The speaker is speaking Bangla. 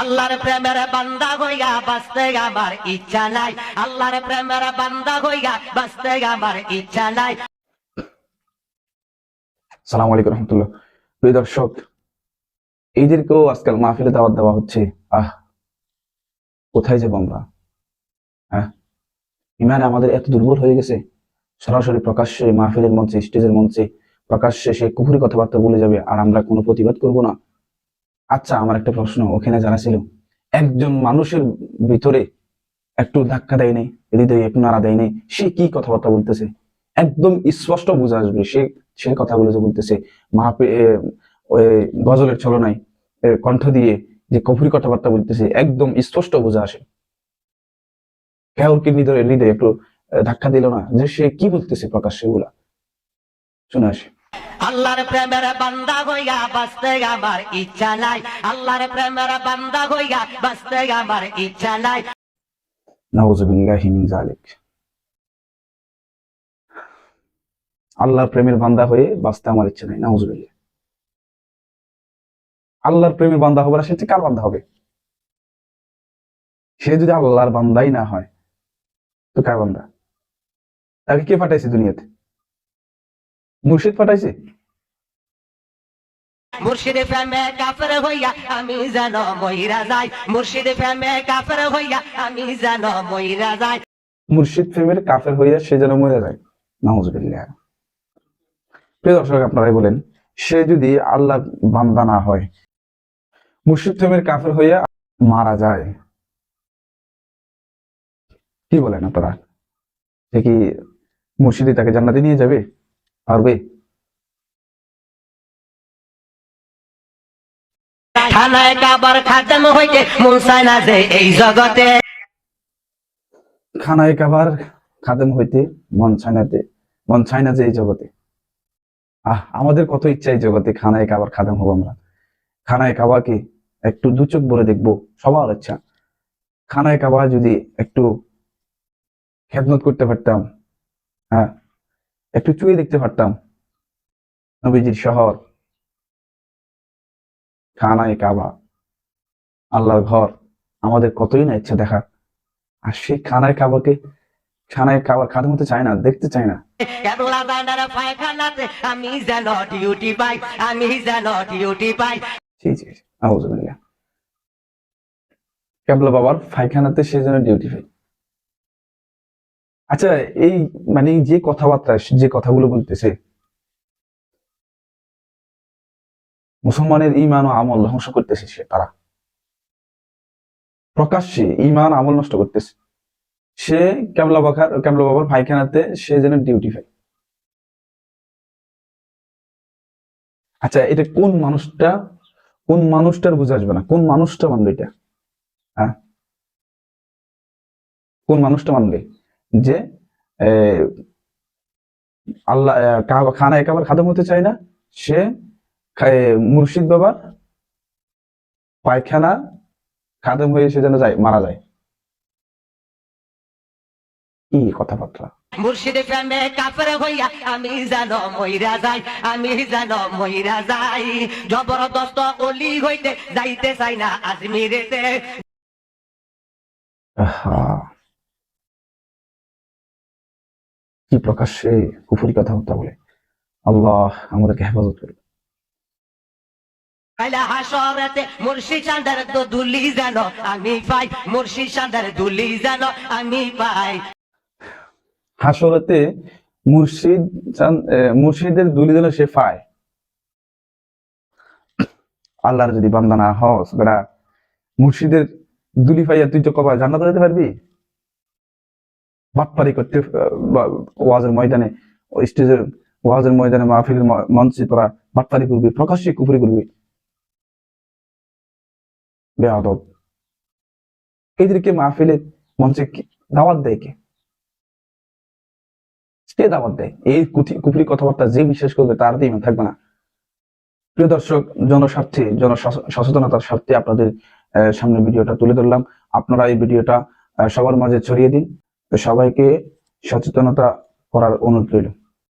আল্লাহর প্রেমের বান্দা হইয়া বাঁচতে আমার ইচ্ছা নাই। আল্লাহর প্রেমের বান্দা হইয়া বাঁচতে আমার ইচ্ছা নাই। সালাম আলাইকুম রহমতুল্লাহ। প্রিয় দর্শক এইদেরকেও আজকাল মাহফিলে দাওয়াত দেওয়া হচ্ছে। আহ, কোথায় যাব আমরা? হ্যাঁ? ইমান আমাদের এত দুর্বল হয়ে গেছে। সরাসরি প্রকাশ্যে মাহফিলের মঞ্চে, স্টেজের মঞ্চে প্রকাশ্যে সে কুহুরি কথাবার্তা বলে যাবে আর আমরা কোনো প্রতিবাদ করব না। আচ্ছা আমার একটা প্রশ্ন। ওখানে যারা ছিল, একজন মানুষের ভিতরে একটু ধাক্কা দেয় নাই, হৃদয়ে একটু নাড়া দেয় নাই, সে কি কথাবার্তা বলতেছে? একদম স্পষ্ট বোঝা আসবে, সে সে কথাগুলো যে বলতেছে মাহাপে গজলের ছলনায় কণ্ঠ দিয়ে যে কফুরি কথাবার্তা বলতেছে, একদম স্পষ্ট বোঝা আসে। কেউ কি একটু ধাক্কা দিল না যে সে কি বলতেছে প্রকাশ্যে গুলা শুনে আসে। আল্লাহর প্রেমের বান্দা হইয়া বাঁচতে আমার ইচ্ছা নাই। আল্লাহর প্রেমের বান্দা হইয়া বাঁচতে আমার ইচ্ছা নাই। আল্লাহর প্রেমের বান্দা হয়ে বাঁচতে আমার ইচ্ছে নাই। নাউজুবিল্লাহ আল্লাহর প্রেমের বান্দা হবে সে কার বান্দা হবে? সে যদি আল্লাহর বান্দাই না হয়, তো কার বান্দা? তাকে কে পাঠাইছে দুনিয়াতে? মুর্শিদ পাঠাইছে? মুর্শিদ প্রেমে কাফের হইয়া আমি যেন মহিরা যাই। মুর্শিদ প্রেমে কাফের হইয়া আমি যেন মহিরা যাই। মুর্শিদ প্রেমের কাফের হইয়া সে যেন মরে যায়। নাউজুবিল্লাহ। প্রিয় দর্শক আপনারাই বলেন সে যদি আল্লাহ বান্দা না হয় মুর্শিদ প্রেমের কাফের হইয়া মারা যায়। কি বলেন আপনারা? সে কি মুর্শিদি তাকে জান্নাতে নিয়ে যাবে? পারবে? খানায় কাবার খাদেম হইতে মন চায় না যে এই জগতে। খানায় কাবার খাদেম হইতে মন ছাইনাতে মন চায় না যে এই জগতে। আহ আমাদের কত ইচ্ছা এই জগতে খানায় কাবার খাদেম হব আমরা। খানায় কাবাকে একটু দু চোখ ভরে দেখব সবার ইচ্ছা। খানায় কাবা যদি একটু খেদমত করতে পারতাম হ্যাঁ একটু চুয়ে দেখতে পারতাম। নবীজির শহর। খানায় কাবা। আল্লাহর ঘর। আমাদের কতই না ইচ্ছা দেখা আর সেই খানায় কাবাকে খানায় কাবার খাদের মতো চায় না দেখতে চায় না। কেবলা বাবার পায়খানাতে সে যেন ডিউটি পাই আচ্ছা এই মানে যে কথাবার্তা, যে কথাগুলো বলতেছে, মুসলমানের ইমান ও আমল ধ্বংস করতেছে সে, তারা। প্রকাশ্যে ইমান আমল নষ্ট করতেছে। সে কেবলা বাবার কেবলা বাবার পায়খানাতে সে যেন ডিউটি পায়। আচ্ছা এটা কোন মানুষটা, কোন মানুষটার বুঝে আসবে না? কোন মানুষটা মানবে এটা? হ্যাঁ? কোন মানুষটা মানবে যে আল্লাহ খানা একেবারে খাদম হতে চায় না। সে মুর্শিদ বাবার পায়খানা খাদম হয়ে সে যেন যায় মারা যায়। কি কথাবার্তা। মুর্শিদ প্রেমে কাফের হইয়া আমি যেন মহিরা যাই আমি যেন মহিরা যাই। জবরদস্ত অলি হইতে যাইতে চাই না আজমিরেতে। আহা। কি প্রকাশ্যে কুফুরি কথাবার্তা বলে। আল্লাহ আমাদেরকে হেফাজত করবে কাইলা হাসরেতে মুর্শিদ চান্দার তো দুলি যেন আমি পাই মুর্শিদ চান্দার দুলি যেন আমি পাই। হাসরতে মুর্শিদ মুর্শিদের দুলি দিলে সে পায়। আল্লাহর যদি বান্দা না হস বেড়া মুর্শিদের দুলি পাইয়া তুই তো কবা জান্নাত যেতে পারবি? বাটপারি করতে ওয়াজের ময়দানে স্টেজের ওয়াজের ময়দানে মাহফিলের মঞ্চে তোরা বাটপারি করবি, প্রকাশ্যে কুফরি করবি। বেয়াদব। এদেরকে মাহফিলে মঞ্চে দাওয়াত দেয় কে? কে দাওয়াত দেয়? এই কুথি- কুফরি কথাবার্তা যে বিশ্বাস করবে তার তো ইমান থাকবে না। প্রিয় দর্শক, জনস্বার্থে জন সচেতনতার স্বার্থে আপনাদের সামনে ভিডিওটা তুলে ধরলাম। আপনারা এই ভিডিওটা সবার মাঝে ছড়িয়ে দিন। তো সবাইকে সচেতনতা করার অনুরোধ রইল।